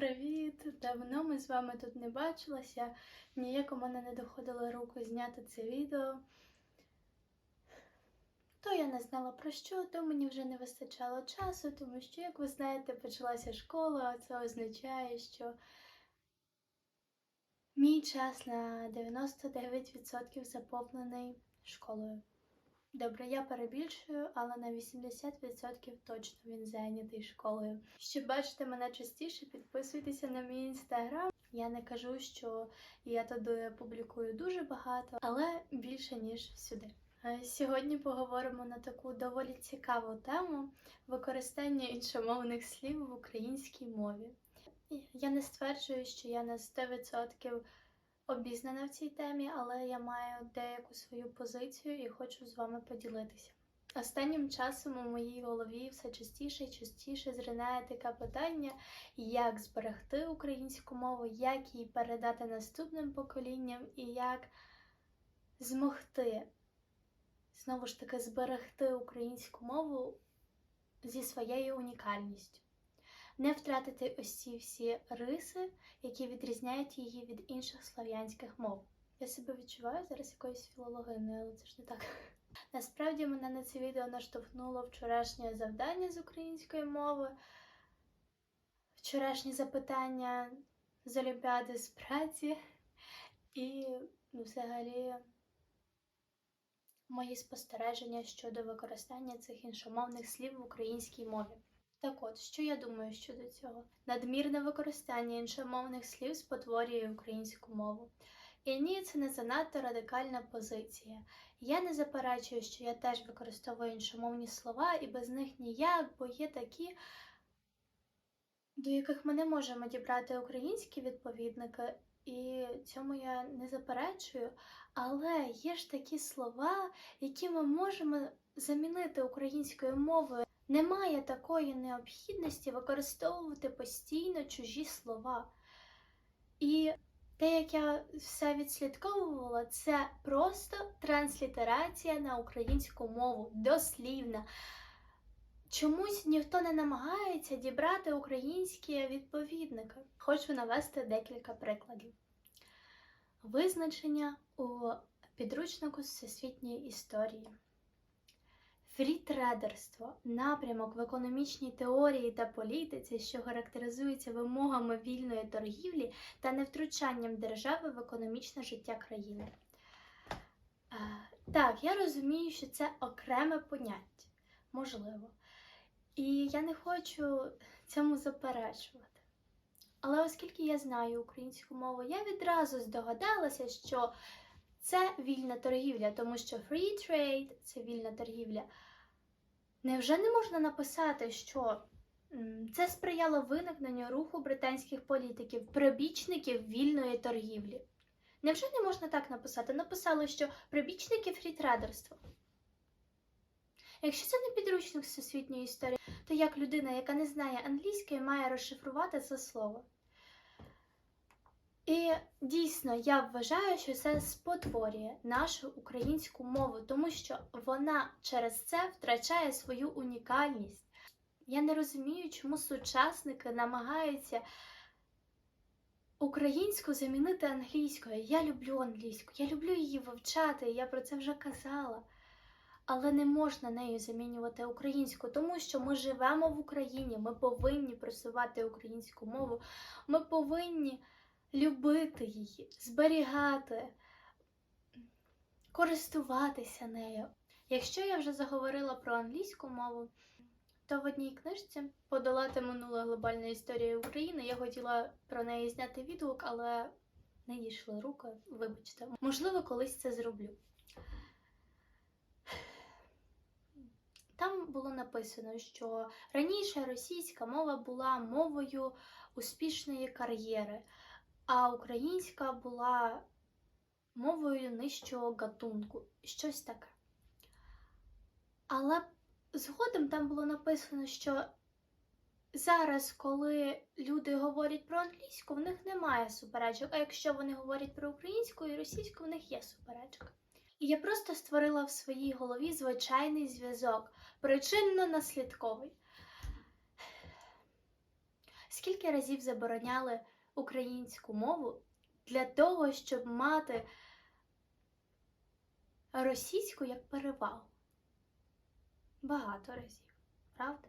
Привіт! Давно ми з вами тут не бачилися. Ніяк у мене не доходило руки зняти це відео. То я не знала про що, то мені вже не вистачало часу, тому що, як ви знаєте, почалася школа, а це означає, що мій час на 99% заповнений школою. Добре, я перебільшую, але на 80% точно він зайнятий школою. Щоб бачити мене частіше, підписуйтеся на мій інстаграм. Я не кажу, що я туди публікую дуже багато, але більше ніж сюди. Сьогодні поговоримо на таку доволі цікаву тему використання іншомовних слів в українській мові. Я не стверджую, що я на 100% обізнана в цій темі, але я маю деяку свою позицію і хочу з вами поділитися. Останнім часом у моїй голові все частіше і частіше зринає таке питання, як зберегти українську мову, як її передати наступним поколінням і як змогти знову ж таки зберегти українську мову зі своєю унікальністю. Не втратити ось ці всі риси, які відрізняють її від інших слов'янських мов. Я себе відчуваю зараз якоюсь філологиною, але це ж не так. Насправді мене на це відео наштовхнуло вчорашнє завдання з української мови, вчорашні запитання з Олімпіади з праці і, ну, взагалі, мої спостереження щодо використання цих іншомовних слів в українській мові. Так от, що я думаю щодо цього? Надмірне використання іншомовних слів спотворює українську мову. І ні, це не занадто радикальна позиція. Я не заперечую, що я теж використовую іншомовні слова, і без них ніяк, бо є такі, до яких ми не можемо дібрати українські відповідники, і цьому я не заперечую. Але є ж такі слова, які ми можемо замінити українською мовою. Немає такої необхідності використовувати постійно чужі слова. І те, як я все відслідковувала, це просто транслітерація на українську мову, дослівна. Чомусь ніхто не намагається дібрати українські відповідники. Хочу навести декілька прикладів. Визначення у підручнику всесвітньої історії. Фрітрейдерство напрямок в економічній теорії та політиці, що характеризується вимогами вільної торгівлі та невтручанням держави в економічне життя країни. Е, Так, я розумію, що це окреме поняття, можливо. І я не хочу цьому заперечувати. Але оскільки я знаю українську мову, я відразу здогадалася, що це вільна торгівля, тому що free trade – це вільна торгівля. Невже не можна написати, що це сприяло виникненню руху британських політиків, прибічників вільної торгівлі? Невже не можна так написати? Написали, що прибічники фрітрейдерства. Якщо це не підручник всесвітньої історії, то як людина, яка не знає англійської, має розшифрувати це слово? І дійсно я вважаю, що це спотворює нашу українську мову, тому що вона через це втрачає свою унікальність. Я не розумію, чому сучасники намагаються українську замінити англійською. Я люблю англійську, я люблю її вивчати, я про це вже казала. Але не можна нею замінювати українську, тому що ми живемо в Україні, ми повинні просувати українську мову, ми повинні любити її, зберігати, користуватися нею. Якщо я вже заговорила про англійську мову, то в одній книжці Подолати минуле глобальна історія України. Я хотіла про неї зняти відгук, але не дійшли руки. Вибачте, можливо, колись це зроблю. Там було написано, що раніше російська мова була мовою успішної кар'єри, а українська була мовою нижчого гатунку, щось таке. Але згодом там було написано, що зараз, коли люди говорять про англійську, в них немає суперечок, а якщо вони говорять про українську і російську, в них є суперечка. І я просто створила в своїй голові звичайний зв'язок, причинно-наслідковий. Скільки разів забороняли українську мову для того, щоб мати російську як перевагу? Багато разів, правда?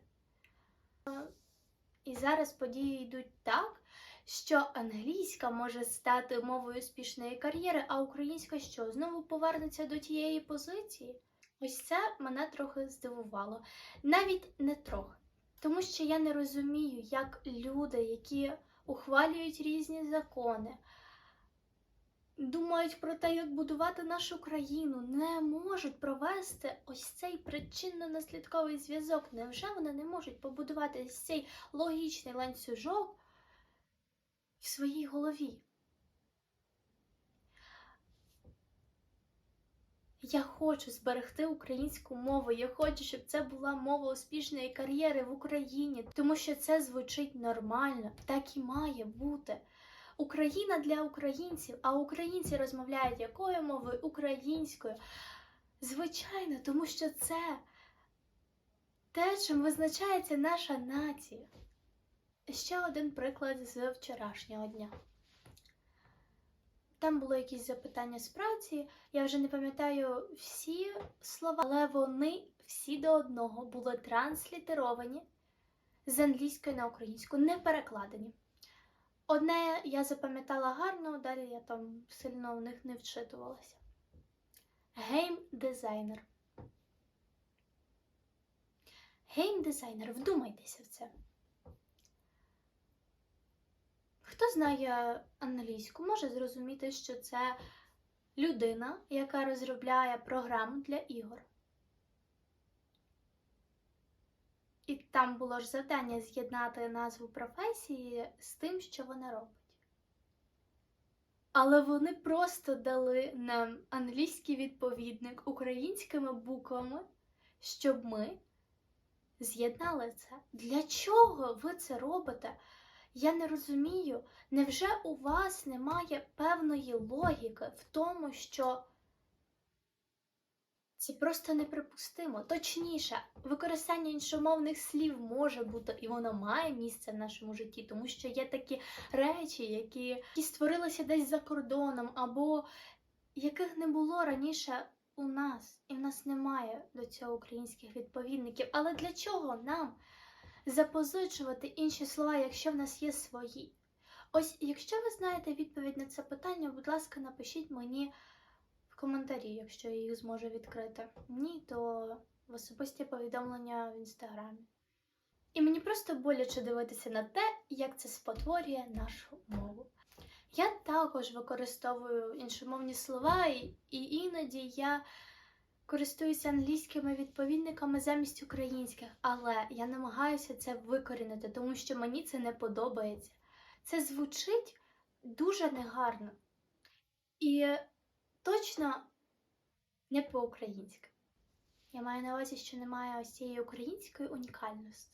І зараз події йдуть так, що англійська може стати мовою успішної кар'єри, а українська що? Знову повернеться до тієї позиції? Ось це мене трохи здивувало. Навіть не трохи. Тому що я не розумію, як люди, які ухвалюють різні закони, думають про те, як будувати нашу країну, не можуть провести ось цей причинно-наслідковий зв'язок. Невже вони не можуть побудувати цей логічний ланцюжок в своїй голові? Я хочу зберегти українську мову. Я хочу, щоб це була мова успішної кар'єри в Україні, тому що це звучить нормально, так і має бути. Україна для українців, а українці розмовляють якою мовою? Українською. Звичайно, тому що це те, чим визначається наша нація. Ще один приклад з вчорашнього дня. Там було якісь запитання з праці, я вже не пам'ятаю всі слова, але вони всі до одного були транслітеровані з англійської на українську, не перекладені. Одне я запам'ятала гарно, далі я там сильно в них не вчитувалася. Гейм-дизайнер. Гейм-дизайнер, вдумайтеся в це. Хто знає англійську, може зрозуміти, що це людина, яка розробляє програму для ігор. І там було ж завдання з'єднати назву професії з тим, що вона робить. Але вони просто дали нам англійський відповідник українськими буквами, щоб ми з'єднали це. Для чого ви це робите? Я не розумію, невже у вас немає певної логіки в тому, що це просто неприпустимо. Точніше, використання іншомовних слів може бути, і воно має місце в нашому житті, тому що є такі речі, які, які створилися десь за кордоном, або яких не було раніше у нас, і в нас немає до цього українських відповідників. Але для чого нам запозичувати інші слова, якщо в нас є свої? Ось, якщо ви знаєте відповідь на це питання, будь ласка, напишіть мені в коментарі, якщо я їх зможу відкрити. Ні, то в особисті повідомлення в інстаграмі. І мені просто боляче дивитися на те, як це спотворює нашу мову. Я також використовую іншомовні слова, і, іноді я користуюся англійськими відповідниками замість українських, але я намагаюся це викорінити, тому що мені це не подобається. Це звучить дуже негарно. І точно не по-українськи. Я маю на увазі, що немає ось цієї української унікальності.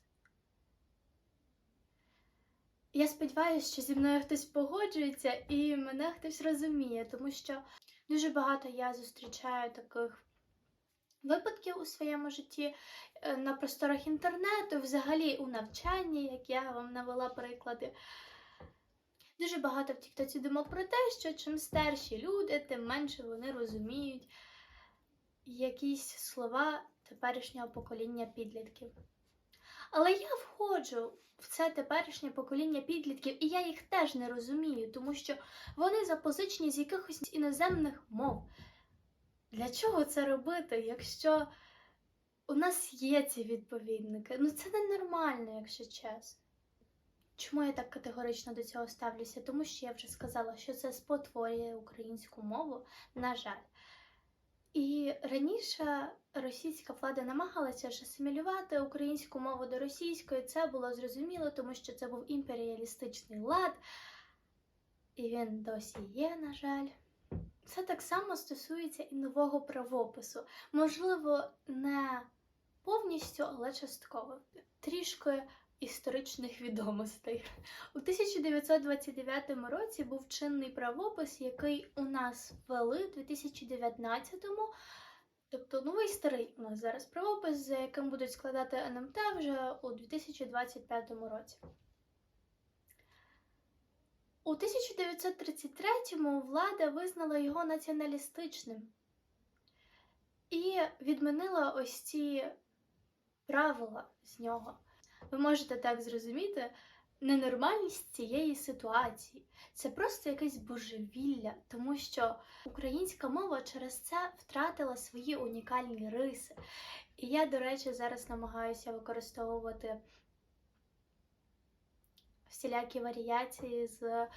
Я сподіваюся, що зі мною хтось погоджується і мене хтось розуміє, тому що дуже багато я зустрічаю таких випадків у своєму житті е, на просторах інтернету, взагалі у навчанні, як я вам навела приклади. Дуже багато в Тіктоці думок про те, що чим старші люди, тим менше вони розуміють якісь слова теперішнього покоління підлітків. Але я входжу в це теперішнє покоління підлітків, і я їх теж не розумію, тому що вони запозичені з якихось іноземних мов. Для чого це робити, якщо у нас є ці відповідники? Ну це ненормально, якщо чесно. Чому я так категорично до цього ставлюся? Тому що я вже сказала, що це спотворює українську мову, на жаль. І раніше російська влада намагалася ж асимілювати українську мову до російської. Це було зрозуміло, тому що це був імперіалістичний лад, і він досі є, на жаль. Це так само стосується і нового правопису. Можливо, не повністю, але частково. Трішки історичних відомостей. У 1929 році був чинний правопис, який у нас ввели у 2019-му. Тобто новий старий у нас зараз правопис, за яким будуть складати НМТ вже у 2025 році. У 1933-му влада визнала його націоналістичним і відмінила ось ці правила з нього. Ви можете так зрозуміти ненормальність цієї ситуації. Це просто якесь божевілля, тому що українська мова через це втратила свої унікальні риси. І я, до речі, зараз намагаюся використовувати всілякі варіації з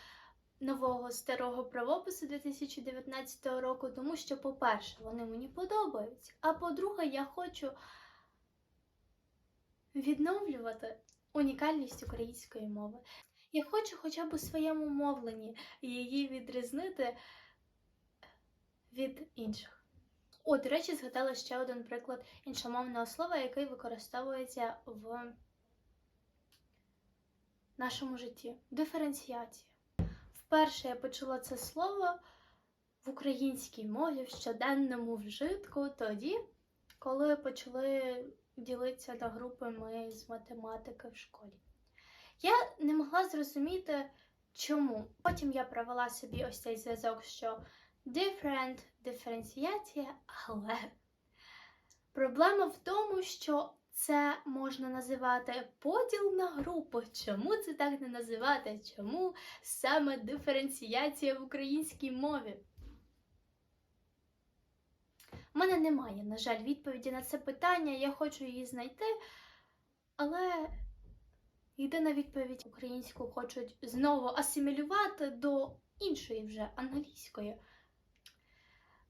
нового старого правопису 2019 року, тому що, по-перше, вони мені подобаються. А по-друге, я хочу відновлювати унікальність української мови. Я хочу хоча б у своєму мовленні її відрізнити від інших. О, до речі, згадала ще один приклад іншомовного слова, який використовується в нашому житті. Диференціація. Вперше я почула це слово в українській мові в щоденному вжитку тоді, коли почали ділитися на групи ми з математики в школі. Я не могла зрозуміти, чому. Потім я провела собі ось цей зв'язок, що different диференціація, але проблема в тому, що це можна називати поділ на групи. Чому це так не називати? Чому саме диференціація в українській мові? У мене немає, на жаль, відповіді на це питання. Я хочу її знайти, але єдина відповідь українську хочуть знову асимілювати до іншої вже англійської.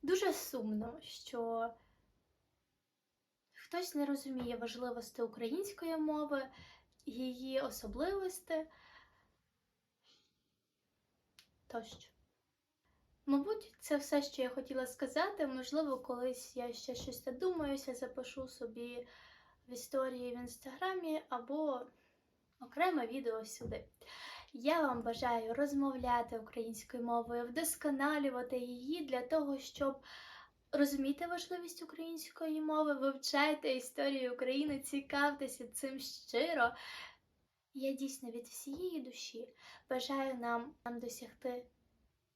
Дуже сумно, що хтось не розуміє важливості української мови, її особливості тощо. Мабуть, це все, що я хотіла сказати. Можливо, колись я ще щось додумаюся, запишу собі в історії в інстаграмі або окреме відео сюди. Я вам бажаю розмовляти українською мовою, вдосконалювати її для того, щоб розуміти важливість української мови, вивчайте історію України, цікавтеся цим щиро. Я дійсно від всієї душі бажаю нам, нам досягти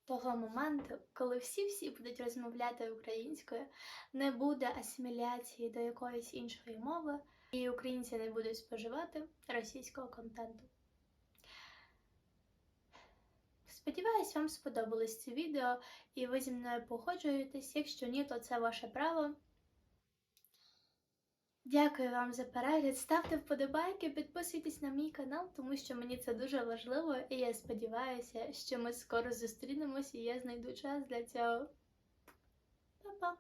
того моменту, коли всі-всі будуть розмовляти українською, не буде асиміляції до якоїсь іншої мови, і українці не будуть споживати російського контенту. Сподіваюсь, вам сподобалось це відео і ви зі мною погоджуєтесь. Якщо ні, то це ваше право. Дякую вам за перегляд. Ставте вподобайки, підписуйтесь на мій канал, тому що мені це дуже важливо, і я сподіваюся, що ми скоро зустрінемось і я знайду час для цього. Па-па!